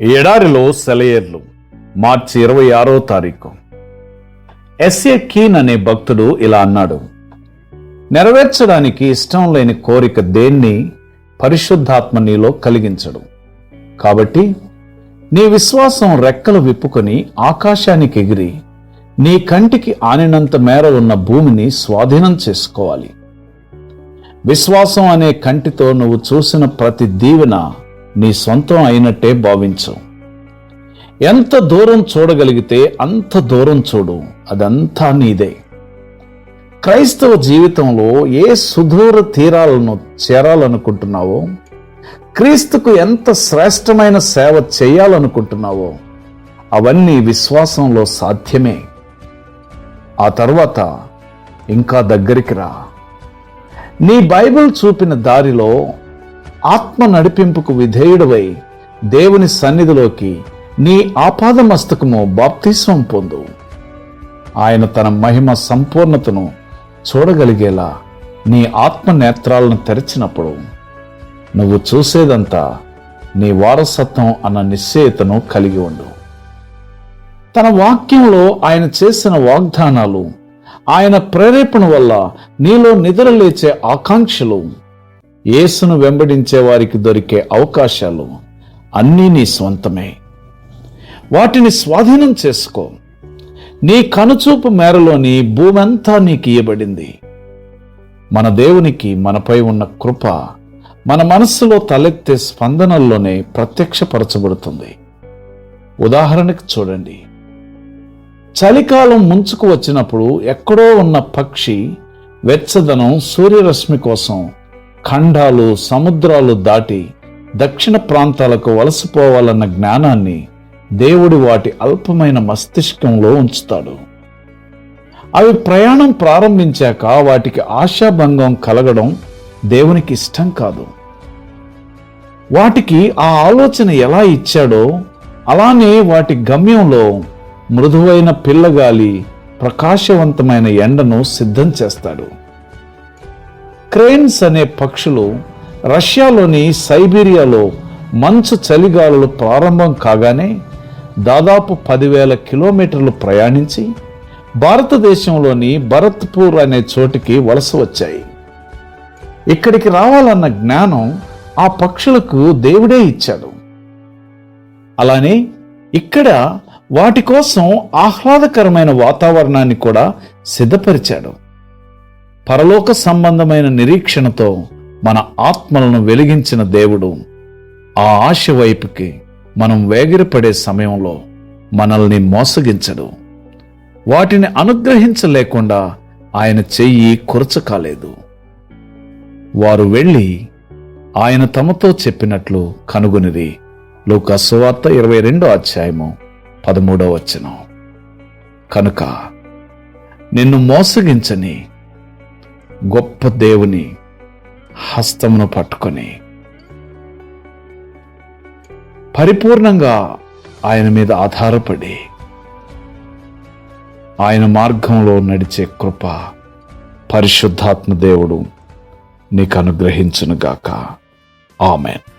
ఎడారిలో సెలయేర్లు మార్చి ఇరవై ఆరో తారీఖు. ఎస్ఏ కీన్ అనే భక్తుడు ఇలా అన్నాడు నెరవేర్చడానికి ఇష్టం లేని కోరిక దేన్ని పరిశుద్ధాత్మ నీలో కలిగించడు. కాబట్టి నీ విశ్వాసం రెక్కలు విప్పుకొని ఆకాశానికి ఎగిరి నీ కంటికి ఆనినంత మేర ఉన్న భూమిని స్వాధీనం చేసుకోవాలి. విశ్వాసం అనే కంటితో నువ్వు చూసిన ప్రతి దీవెన నీ సొంతం అయినట్టే భావించు. ఎంత దూరం చూడగలిగితే అంత దూరం చూడు. అదంతా నీదే. క్రైస్తవ జీవితంలో ఏ సుదూర తీరాలను చేరాలనుకుంటున్నావో క్రీస్తుకు ఎంత శ్రేష్టమైన సేవ చేయాలనుకుంటున్నావో అవన్నీ విశ్వాసంలో సాధ్యమే. ఆ తర్వాత ఇంకా దగ్గరికి రా. నీ బైబిల్ చూపిన దారిలో ఆత్మ నడిపింపుకు విధేయుడవై దేవుని సన్నిధిలోకి నీ ఆపాదమస్తకము బాప్తిస్వం పొందు. ఆయన తన మహిమ సంపూర్ణతను చూడగలిగేలా నీ ఆత్మ నేత్రాలను తెరిచినప్పుడు నువ్వు చూసేదంతా నీ వారసత్వం అన్న నిశ్చయితను కలిగి ఉండు. తన వాక్యంలో ఆయన చేసిన వాగ్దానాలు ఆయన ప్రేరేపణ వల్ల నీలో నిద్రలేచే ఆకాంక్షలు యేసును వెంబడించే వారికి దొరికే అవకాశాలు అన్నీ నీ స్వంతమే. వాటిని స్వాధీనం చేసుకో. నీ కనుచూపు మేరలోని భూమంతా నీకు ఇయ్యబడింది. మన దేవునికి మనపై ఉన్న కృప మన మనస్సులో తలెత్తే స్పందనల్లోనే ప్రత్యక్షపరచబడుతుంది. ఉదాహరణకు చూడండి. చలికాలం ముంచుకు వచ్చినప్పుడు ఎక్కడో ఉన్న పక్షి వెచ్చదనం సూర్యరశ్మి కోసం ఖండాలు సముద్రాలు దాటి దక్షిణ ప్రాంతాలకు వలసపోవాలన్న జ్ఞానాన్ని దేవుడు వాటి అల్పమైన మస్తిష్కంలో ఉంచుతాడు. అవి ప్రయాణం ప్రారంభించాక వాటికి ఆశాభంగం కలగడం దేవునికి ఇష్టం కాదు. వాటికి ఆ ఆలోచన ఎలా ఇచ్చాడో అలానే వాటి గమ్యంలో మృదువైన పిల్లగాలి ప్రకాశవంతమైన ఎండను సిద్ధం చేస్తాడు. క్రేన్స్ అనే పక్షులు రష్యాలోని సైబీరియాలో మంచు చలిగాలులు ప్రారంభం కాగానే దాదాపు పదివేల కిలోమీటర్లు ప్రయాణించి భారతదేశంలోని భరత్పూర్ అనే చోటికి వలస వచ్చాయి. ఇక్కడికి రావాలన్న జ్ఞానం ఆ పక్షులకు దేవుడే ఇచ్చాడు. అలానే ఇక్కడ వాటి కోసం ఆహ్లాదకరమైన వాతావరణాన్ని కూడా సిద్ధపరిచాడు. పరలోక సంబంధమైన నిరీక్షణతో మన ఆత్మలను వెలిగించిన దేవుడు. ఆ ఆశ వైపుకి మనం వేగిరపడే సమయంలో మనల్ని మోసగించడు. వాటిని అనుగ్రహించలేకుండా ఆయన చెయ్యి కురచకాలేదు వారు వెళ్ళి ఆయన తమతో చెప్పినట్లు కనుగొనిది లూకా సువార్త ఇరవై రెండో అధ్యాయము పదమూడో వచనం. కనుక నిన్ను మోసగించని గొప్ప దేవుని హస్తమును పట్టుకొని పరిపూర్ణంగా ఆయన మీద ఆధారపడి ఆయన మార్గంలో నడిచే కృప పరిశుద్ధాత్మ దేవుడు నీకు అనుగ్రహించునుగాక. ఆమెన్.